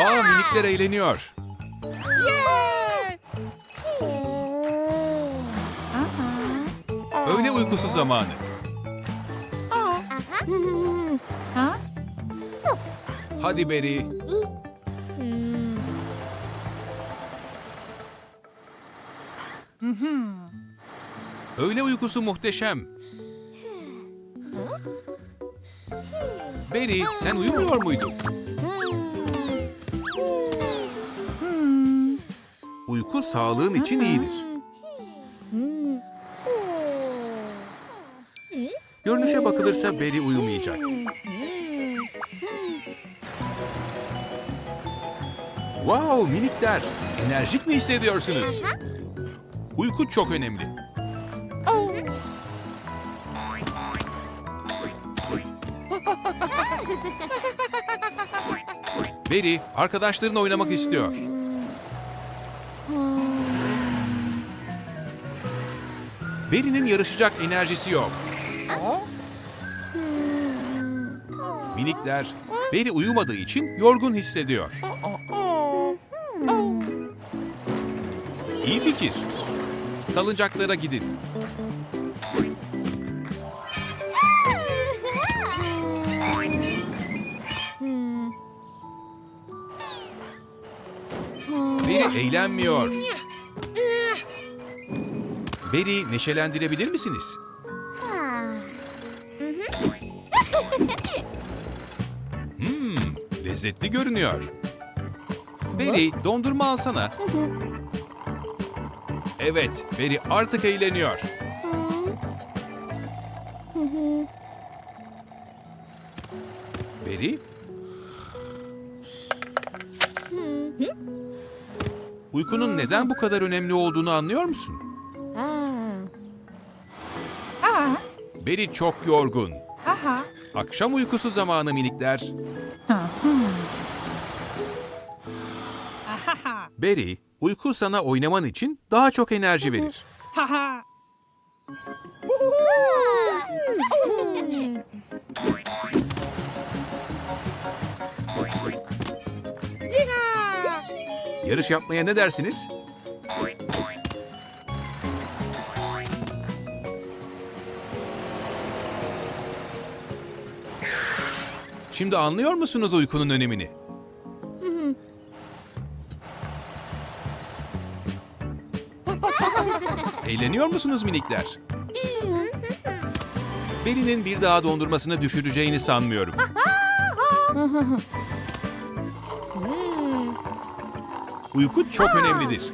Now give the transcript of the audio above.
Aa minikler eğleniyor. Öğle uykusu zamanı. Ha? Hadi Beri. Öğle uykusu muhteşem. Beri, sen uyumuyor muydun? Uyku sağlığın için iyidir. Görünüşe bakılırsa Beri uyumayacak. Wow minikler, enerjik mi hissediyorsunuz? Uyku çok önemli. Beri arkadaşlarına oynamak istiyor. Beri'nin yarışacak enerjisi yok. Minikler Beri uyumadığı için yorgun hissediyor. İyi fikir. Salıncaklara gidin. Beri eğlenmiyor. Beri neşelendirebilir misiniz? Hmm, lezzetli görünüyor. Beri dondurma alsana. Evet, Beri artık eğleniyor. Beri? Uykunun neden bu kadar önemli olduğunu anlıyor musun? Beri çok yorgun. aha. Akşam uykusu zamanı minikler. Beri, uyku sana oynaman için daha çok enerji verir. Haha. Yarış yapmaya ne dersiniz? Şimdi anlıyor musunuz uykunun önemini? Eğleniyor musunuz minikler? Beri'nin bir daha dondurmasını düşüreceğini sanmıyorum. Uyku çok önemlidir.